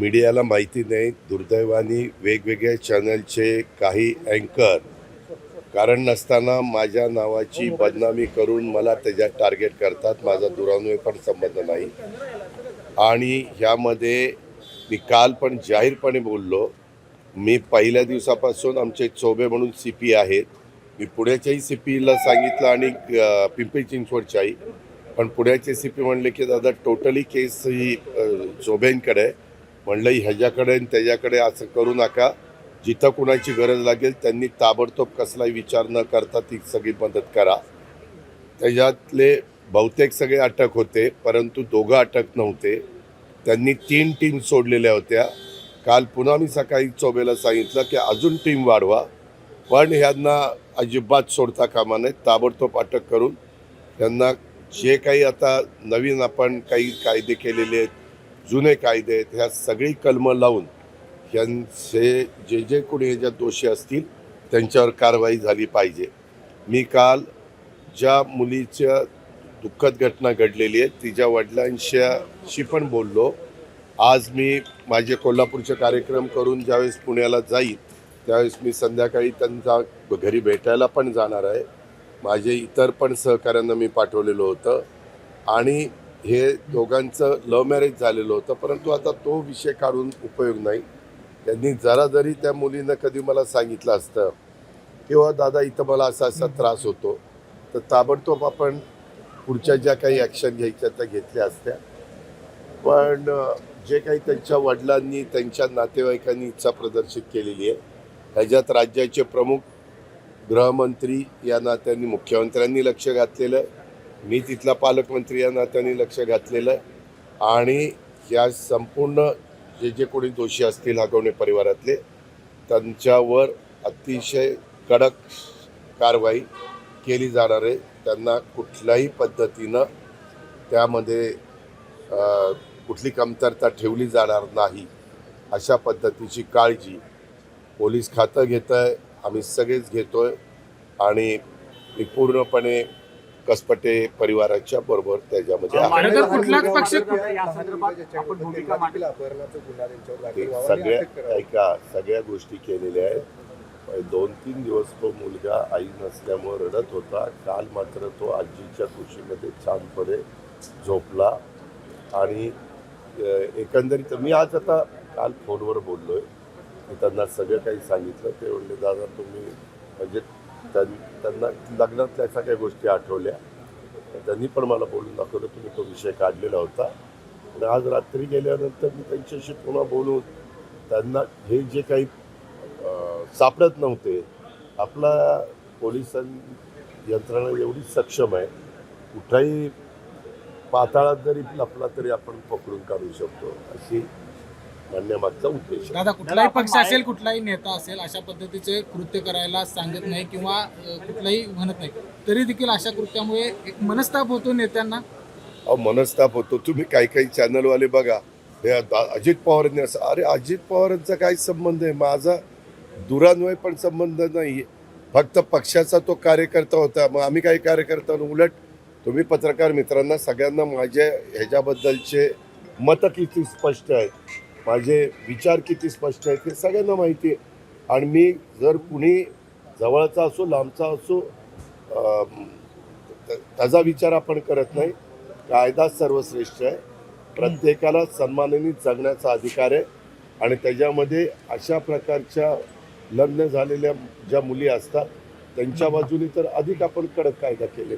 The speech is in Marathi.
मीडियाला माहिती नाही दुर्दैवाने वेगवेगळ्या चॅनलचे काही अँकर कारण नसताना माझ्या नावाची बदनामी करून मला त्याच्यात टार्गेट करतात. माझा दुरान्वय पण संबंध नाही. आणि ह्यामध्ये मी काल पण जाहीरपणे बोललो मी पहिल्या दिवसापासून आमचे चोबे म्हणून सी पी आहेत. मी पुण्याच्याही सी पीला सांगितलं आणि पिंपरी चिंचवडच्याही. पण पुण्याचे सी पी म्हणले की दादा टोटली केस ही चोबेंकडे आहे. म्हणलं ह्याच्याकडे आणि त्याच्याकडे असं करू नका. जिथं कुणाची गरज लागेल त्यांनी ताबडतोब कसलाही विचार न करता ती सगळी मदत करा. त्याच्यातले बहुतेक सगळे अटक होते परंतु दोघं अटक नव्हते. त्यांनी तीन टीम सोडलेल्या होत्या. काल पुन्हा मी सकाळी चोबेला सांगितलं की अजून टीम वाढवा. पण ह्यांना अजिबात सोडता कामा नये ताबडतोब अटक करून. त्यांना जे काही आता नवीन आपण काही कायदे केलेले आहेत जुने कायदे आहेत ह्या सगळी कलमं लावून यांचे जे जे कोणी ह्याच्यात दोषी असतील त्यांच्यावर कारवाई झाली पाहिजे. मी काल ज्या मुलीच्या दुःखद घटना घडलेली आहे तिच्या वडिलांशी पण बोललो. आज मी माझे कोल्हापूरचे कार्यक्रम करून ज्यावेळेस पुण्याला जाईल त्यावेळेस मी संध्याकाळी त्यांचा घरी भेटायला पण जाणार आहे. माझे इतर पण सहकाऱ्यांना मी पाठवलेलं होतं. आणि हे दोघांचं लव्ह मॅरेज झालेलं होतं परंतु आता तो विषय काढून उपयोग नाही. त्यांनी जरा जरी त्या मुलीनं कधी मला सांगितलं असतं किंवा दादा इथं मला असा असा त्रास होतो तर ताबडतोब आपण पुढच्या ज्या काही ॲक्शन घ्यायच्या त्या घेतल्या असत्या. पण जे काही त्यांच्या वडिलांनी त्यांच्या नातेवाईकांनी इच्छा प्रदर्शित केलेली आहे ह्याच्यात राज्याचे प्रमुख गृहमंत्री या नात्यांनी मुख्यमंत्र्यांनी लक्ष घातलेलं आहे. मी तिथला पालकमंत्री या नात्याने लक्ष घातलेलं आहे. आणि या संपूर्ण जे जे कोणी दोषी असतील हगवणे परिवारातले त्यांच्यावर अतिशय कडक कारवाई केली जाणार आहे. त्यांना कुठल्याही पद्धतीनं त्यामध्ये कुठली कमतरता ठेवली जाणार नाही अशा पद्धतीची काळजी पोलीस खातं घेतं आहे आम्ही सगळेच घेतो आहे आणि पूर्णपणे कसपटे परिवाराच्या बरोबर त्याच्यामध्ये कुठलाच पक्ष सगळ्या. ऐका सगळ्या गोष्टी केलेल्या आहेत. दोन तीन दिवस तो मुलगा आई नसल्यामुळे रडत होता. काल मात्र तो आजीच्या कुशीमध्ये छानपणे झोपला. आणि एकंदरीत मी आज आता काल फोनवर बोललोय. मी त्यांना सगळं काही सांगितलं. ते म्हणले दादा तुम्ही म्हणजे त्यां- त्यांना लग्नातल्या सगळ्या गोष्टी आठवल्या. त्यांनी पण मला बोलून दाखवलं तुम्ही तो विषय काढलेला होता. आणि आज रात्री गेल्यानंतर मी त्यांच्याशी पुन्हा बोलून त्यांना हे जे काही सापडत नव्हते आपला पोलिसां यंत्रणा एवढी सक्षम आहे कुठलाही पाताळात जरी लपला तरी आपण पकडून काढू शकतो अशी म्हणण्यामागचा उद्देश. आहे दादा कुठलाही पक्ष असेल कुठलाही नेता असेल अशा पद्धतीचे कृत्य करायला सांगत नाही किंवा कुठलाही म्हणत नाही. तरी देखील अशा कृत्यामुळे एक मनस्ताप होतो नेत्यांना? अहो मनस्ताप होतो. तुम्ही काही काही चॅनलवाले बघा. हे अजित पवारांनी असं अरे अजित पवारांचा काय संबंध आहे? माझा दुरान्वय पण संबंध नाही फक्त पक्षाचा तो कार्यकर्ता होता. मग आम्ही काही कार्यकर्ता. उलट तुम्ही पत्रकार मित्रांना सगळ्यांना माझ्या ह्याच्याबद्दलचे मतं किती स्पष्ट आहेत. माझे विचार किती स्पष्ट आहेत हे सगळ्यांना माहिती आहे. आणि मी जर कुणी जवळचा असो लांबचा असो त्याचा विचार आपण करत नाही. कायदा सर्वश्रेष्ठ आहे. प्रत्येकाला सन्मानाने जगण्याचा अधिकार आहे. आणि त्याच्यामध्ये अशा प्रकारच्या लग्न झालेल्या ज्या मुली असतात त्यांच्या बाजूने तर अधिक आपण कडक कायदा केले